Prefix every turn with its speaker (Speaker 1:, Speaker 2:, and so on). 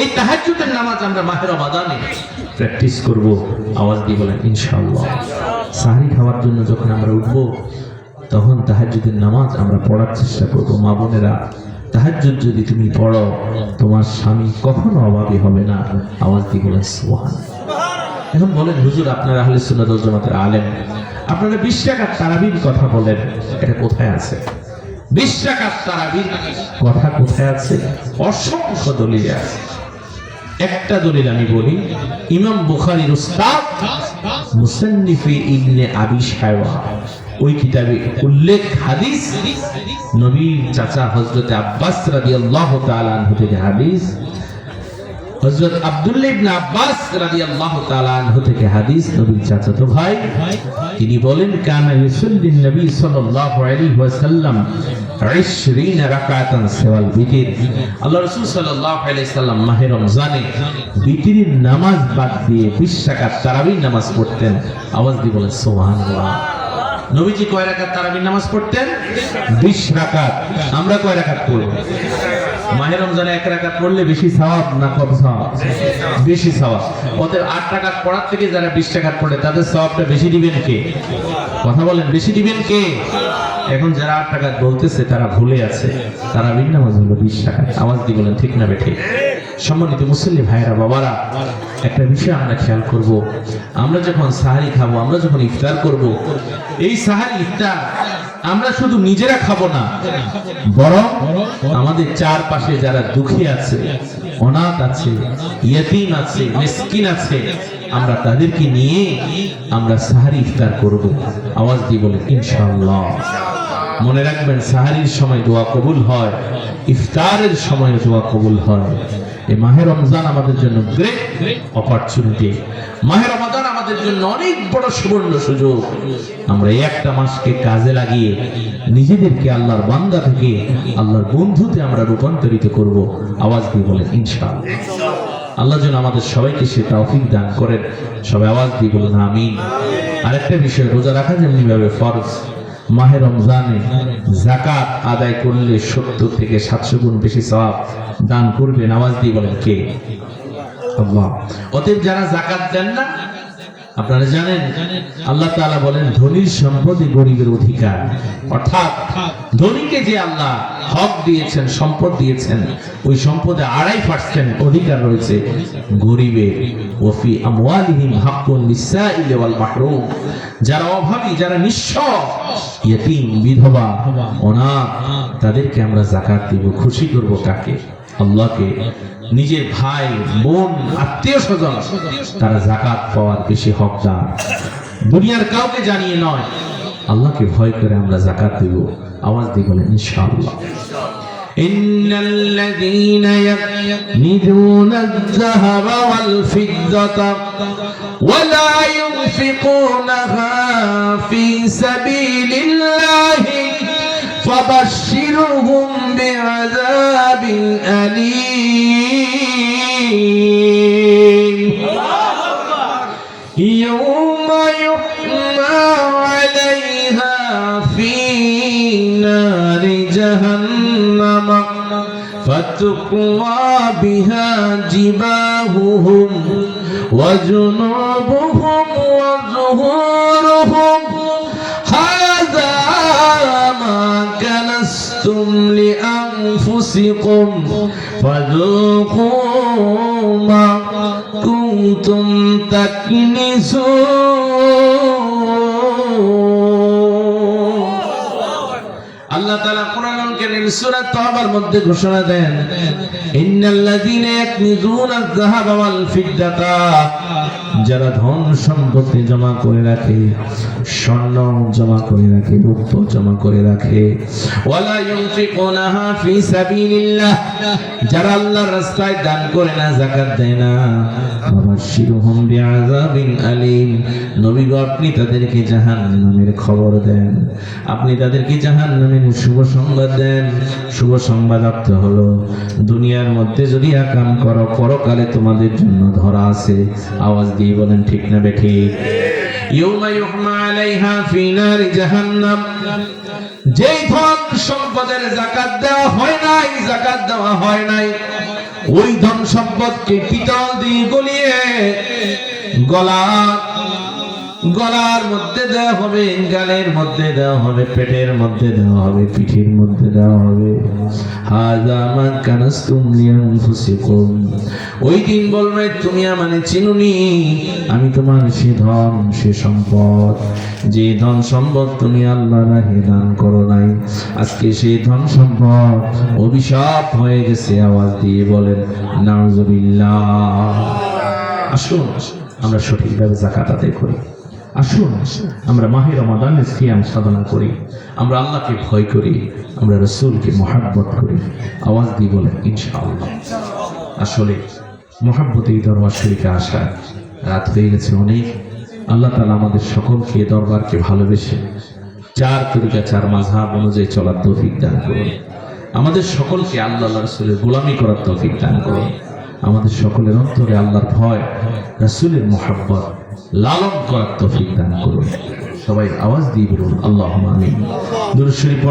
Speaker 1: এই তাহাজ্জুদের নামাজ আমরা মাহের রমাদানে প্র্যাকটিস করব, আওয়াজ দিয়ে বলেন, ইনশাআল্লাহ। সাহারি খাওয়ার জন্য যখন আমরা উঠব, তখন তাহাজ্জুদের নামাজ আমরা পড়ার চেষ্টা করব। মা বোনেরা, তাহাজ্জুদ যদি তুমি পড়ো, তোমার স্বামী কখনো অভাবী হবে না। আওয়াজ দিয়ে বলেন সুবহান এখন বলেন, হুজুর, আপনার আহলে সুন্নাত জামাতের আলেম। আপনারা বিশ টাকার তারাবির কথা বলেন, এটা কোথায় আছে? বিশ টাকার তারাবির কথা কোথায় আছে? অসংখ্য দলিল আছে। একটা দলিল আমি বলি, ইমাম বুখারির উস্তাদ মুসান্নিফি ইবনে আবি শায়বা, ওই কিতাবে উল্লেখ হাদিস, নবীর চাচা হযরত আব্বাস রাদিয়াল্লাহু তাআলা থেকে হাদিস হযরত আব্দুল্লাহ ইবনে আব্বাস রাদিয়াল্লাহু তাআলা আনহু থেকে হাদিস, নবীর চাচাতো ভাই। তিনি বলেন, কানা নবী সাল্লাল্লাহু আলাইহি ওয়াসাল্লাম 20 রাকাতান সিওয়াল বিতির। আল্লাহ রাসূল সাল্লাল্লাহু আলাইহি মাহে রমজানে বিতিরের নামাজ বাদ দিয়ে 20 রাকাত নামাজ পড়তেন। আওয়াজ দিয়ে বলেন, সুবহানাল্লাহ। নবীজি কয় রাকাত তারাবির নামাজ পড়তেন? 20 রাকাত। আমরা কয় রাকাত পড়ব? মাহে রমজানে এক রাকাত পড়লে বেশি সওয়াব না কম সওয়াব? বেশি সওয়াব। ওদের আট টাকাত পড়ার থেকে যারা বিশ টাকাত পড়ে, তাদের সওয়াবটা বেশি দিবেন কে? কথা বলেন, বেশি দিবেন কে? এখন যারা আট টাকাত বলতেছে, তারা ভুলে আছে। তারা বিন নামাজ হলো বিশ টাকা আওয়াজ দিয়ে বলেন, ঠিক না বেঠে সম্মানিত মুসল্লি ভাইরা বাবারা, একটা বিষয় আমরা খেয়াল করব। আমরা যখন সাহারি খাব, আমরা যখন ইফতার করব, এই সাহারি ইফতার আমরা শুধু নিজেরা খাব না, বরং আমাদের চারপাশে যারা দুঃখী আছে, অনাথ আছে, ইয়তিম আছে, মিসকিন আছে, আমরা তাদেরকে নিয়ে আমরা সাহারি ইফতার করব। আওয়াজ দিয়ে বলে ইনশাআল্লাহ। মনে রাখবেন, সাহারির সময় দোয়া কবুল হয়, ইফতারের সময় দোয়া কবুল হয়। এই মাহে রমজান আমাদের জন্য গ্রেট অপরচুনিটি মাহে রমাদান আমাদের জন্য অনেক বড় সুবর্ণ সুযোগ। আমরা এই একটা মাসকে কাজে লাগিয়ে নিজেদেরকে আল্লাহর বান্দা থেকে আল্লাহর বন্ধুতে আমরা রূপান্তরিত করব। আওয়াজ দিয়ে বলেন ইনশাআল্লাহ। আল্লাহ যেন আমাদের সবাইকে সে তৌফিক দান করেন। সবাই আওয়াজ দিয়ে বলুন আমিন। আরেকটা বিষয় রোজা রাখা যেমনি ভাবে ফরজ মাহে রমজানে জাকাত আদায় করলে সত্তর থেকে সাতশো গুণ বেশি সব দান করবে। নামাজ দিয়ে বলেন কে? অতএব যারা জাকাত দেন না আপনারা জানেন, আল্লাহ তাআলা বলেন, ধনীর সম্পদই গরিবের অধিকার। অর্থাৎ ধনীকে যে আল্লাহ হক দিয়েছেন, সম্পদ দিয়েছেন, ওই সম্পদে আড়াই পার্সেন্ট অধিকার রয়েছে গরিবের ওফি আমওয়ালিহিম হাক্কুন লিসাইল ওয়াল মাহরুম। যারা অভাবী, যারা নিঃস্ব ইয়েতিম, বিধবা, অনাথ, তাদেরকে আমরা জাকাত দিব, খুশি করব কাকে? আল্লাহকে। নিজের ভাই বোন আত্মীয় স্বজন তারা জাকাত পাওয়ার বেশি হকদার দুনিয়ার কাউকে জানিয়ে নয় আল্লাহকে ভয় করে আমরা জাকাত দিব আওয়াজ দিয়ে বলেন ইনশাআল্লাহ إن الذين يكنزون الذهب والفضة ولا ينفقونها في سبيل الله فبشرهم بعذاب أليم فتقوى بها جباههم وجنوبهم وظهورهم هذا ما كنستم لأنفسكم فذوقوا ما كنتم تكنسون الله تعالى কারীম সূরা তাওবার মধ্যে ঘোষণা দেন, ইন্নাল্লাযীনা ইয়াকনিজুনা আয-যাহাবা ওয়াল ফিদ্দাতা যারা ধন সম্পত্তি জমা করে রাখে, স্বর্ণ জমা করে রাখে রূপ জমা করে রাখে। ওয়ালা ইউনফিকুনাহা ফি সাবিলিল্লাহ যারা আল্লাহর রাস্তায় দান করে না, যাকাত দেয় না। বাবাশিরুহুম বিআযাবিন আলীম নবী গো আপনি তাদেরকে জাহান্নামের খবর দেন। আপনি তাদেরকে জাহান্নামের শুভ সংবাদ দেন। শুভ সংবাদ অর্থ হলো। দুনিয়ার মধ্যে যদি আকাম করো, পরকালে তোমাদের জন্য ধরা আছে। আওয়াজ দিয়ে বলেন, ঠিক না বেঠি যেই ধন সম্পদের জাকাত দেওয়া হয় নাই, জাকাত দেওয়া হয় নাই। ওই ধন সম্পদকে পিতল দিয়ে গলিয়ে গলা গলার মধ্যে দেওয়া হবে, গালের মধ্যে দেওয়া হবে, পেটের মধ্যে দেওয়া হবে, পিঠের মধ্যে দেওয়া হবে। হাজা মা কানাস্তুম লিয়ানফুসিকুম। ওই দিন বলবে, তুমি আমাকে চিনুনি, আমি তোমার সে ধন, সে সম্পদ। যে ধন সম্পদ তুমি আল্লাহ রাহে দান করো নাই, আজকে সেই ধন সম্পদ অভিশাপ হয়ে গেছে, আওয়াজ দিয়ে বলেন, নাউজুবিল্লাহ। আসুন আমরা সঠিকভাবে জাকাত আদায় করি। আসুন, আমরা মাহির রমাদানের সিয়াম সাধনা করি, আমরা আল্লাহকে ভয় করি, আমরা রসুলকে মহাব্বত করি। আওয়াজ দিয়ে বলেন, ইনশাআল্লাহ। আসলে মহাব্বত এই দরবার শরীফে আসা, রাত হয়ে গেছে অনেক। আল্লাহ তালা আমাদের সকলকে দরবারকে ভালোবেসে চার তরিকা, চার মাঝহাব অনুযায়ী চলার তৌফিক দান করুন। আমাদের সকলকে আল্লাহ রসুলের গোলামি করার তৌফিক দান করুন। আমাদের সকলের অন্তরে আল্লাহর ভয়, রাসূলের মোহাব্বত লালন করার তৌফিক দান করুন। সবাই আওয়াজ দিয়ে বলুন আল্লাহ আমিন। দূর শরীফ পড়েন